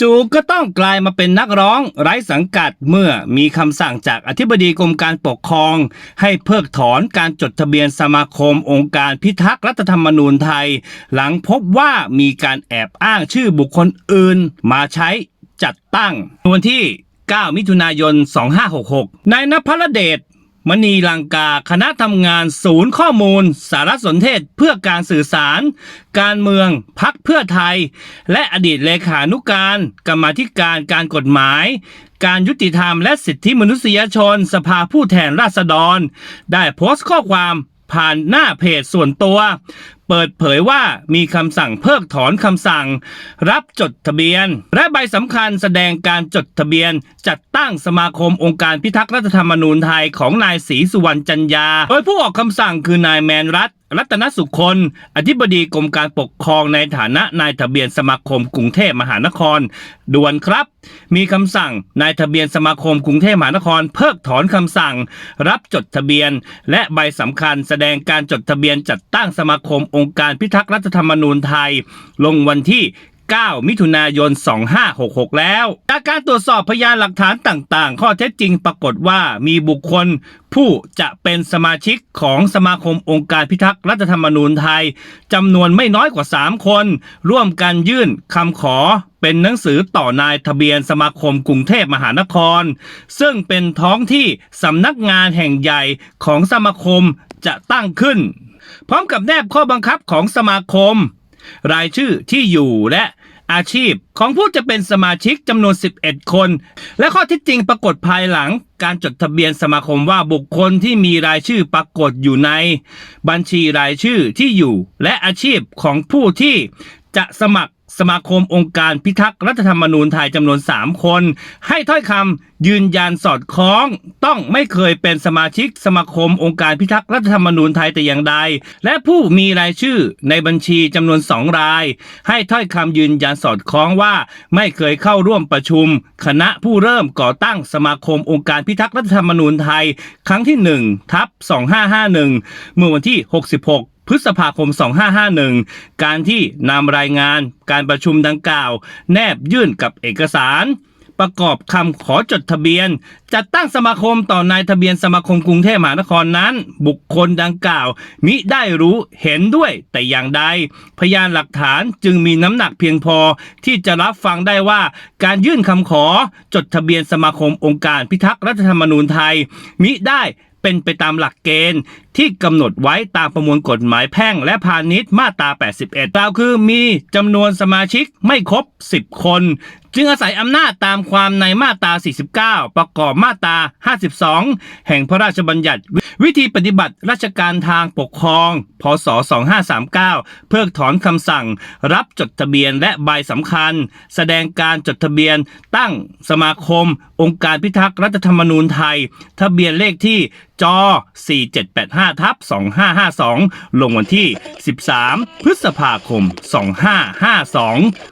จู่ๆก็ต้องกลายมาเป็นนักร้อง ไร้สังกัดเมื่อมีคำสั่งจากอธิบดีกรมการปกครอง ให้เพิกถอนการจดทะเบียนสมาคมองค์การพิทักษ์รัฐธรรมนูญไทย หลังพบว่ามีการแอบอ้างชื่อบุคคลอื่น มาใช้จัดตั้งวันที่ 9 มิถุนายน 2566 นายนพรเดช มณีลังกา คณะทำงานศูนย์ข้อมูล สารสนเทศเพื่อการสื่อสาร การเมืองพักเพื่อไทย และอดีตเลขานุการ กรรมาธิการการกฎหมาย การยุติธรรมและสิทธิมนุษยชน สภาผู้แทนราษฎร ได้โพสต์ข้อความผ่านหน้าเพจส่วนตัว เปิดเผยว่ามีคำสั่งเพิกถอนคำสั่ง รับจดทะเบียน และใบสำคัญแสดงการจดทะเบียน จัดตั้งสมาคมองค์การพิทักษ์รัฐธรรมนูญไทยของนายศรีสุวรรณจันยา โดยผู้ออกคำสั่งคือนายแมนรัฐ รัตนสุคนอธิบดีกรมการปกครองในฐานะนายทะเบียนสมาคมกรุงเทพมหานคร ด่วนครับ มีคำสั่งนายทะเบียนสมาคมกรุงเทพมหานคร เพิกถอนคำสั่ง รับจดทะเบียน และใบสำคัญแสดงการจดทะเบียนจัดตั้งสมาคมองค์การพิทักษ์รัฐธรรมนูญไทย ลงวันที่ 9 มิถุนายน 2566 แล้ว จากการตรวจสอบพยานหลักฐานต่างๆ ข้อเท็จจริงปรากฏว่ามีบุคคลผู้จะเป็นสมาชิกของสมาคมองค์การพิทักษ์รัฐธรรมนูญไทยจำนวนไม่น้อยกว่า 3 คน ร่วมกันยื่นคำขอเป็นหนังสือต่อนายทะเบียนสมาคมกรุงเทพมหานคร ซึ่งเป็นท้องที่สำนักงานแห่งใหญ่ของสมาคมจะตั้งขึ้น พร้อมกับแนบข้อบังคับของสมาคม รายชื่อที่อยู่และ อาชีพ ของผู้จะเป็นสมาชิกจำนวน 11 คน และข้อที่จริงปรากฏภายหลังการจดทะเบียนสมาคมว่าบุคคลที่มีรายชื่อปรากฏอยู่ใน บัญชีรายชื่อที่อยู่ และอาชีพของผู้ที่จะสมัคร สมาคมองค์การพิทักษ์รัฐธรรมนูญไทยจำนวน 3 คน ให้ถ้อยคำยืนยันสอดคล้อง ต้องไม่เคยเป็นสมาชิกสมาคมองค์การพิทักษ์รัฐธรรมนูญไทยแต่อย่างใด และผู้มีรายชื่อในบัญชีจำนวนสองราย ให้ถ้อยคำยืนยันสอดคล้องว่า ไม่เคยเข้าร่วมประชุม คณะผู้เริ่มก่อตั้งสมาคมองค์การพิทักษ์รัฐธรรมนูญไทย ครั้งที่1ทับ2551 เมื่อวันที่ 66 พฤษภาคม 2551 การที่นำรายงานการประชุมดังกล่าว แนบยื่นกับเอกสาร ประกอบคำขอจดทะเบียน จัดตั้งสมาคมต่อนายทะเบียนสมาคมกรุงเทพมหานครนั้น บุคคลดังกล่าว มิได้รู้เห็นด้วยแต่อย่างใด พยานหลักฐานจึงมีน้ำหนักเพียงพอที่จะรับฟังได้ว่า การยื่นคำขอจดทะเบียนสมาคมองค์การพิทักษ์รัฐธรรมนูญไทย มิได้ เป็นไปตามหลักเกณฑ์ที่กำหนดไว้ตามประมวลกฎหมายแพ่งและพาณิชย์มาตรา 81กล่าวคือมีจำนวนสมาชิกไม่ครบ 10 คน จึงอาศัยอำนาจตามความในมาตรา 49 ประกอบมาตรา 52 แห่งพระราชบัญญัติ วิธีปฏิบัติราชการทางปกครอง พศ 2539 เพิกถอนคำสั่ง รับจดทะเบียนและใบสำคัญ แสดงการจดทะเบียนตั้งสมาคม องค์การพิทักษ์รัฐธรรมนูญไทย ทะเบียนเลขที่จ4785ทับ2552 ลงวันที่ 13 พฤษภาคม 2552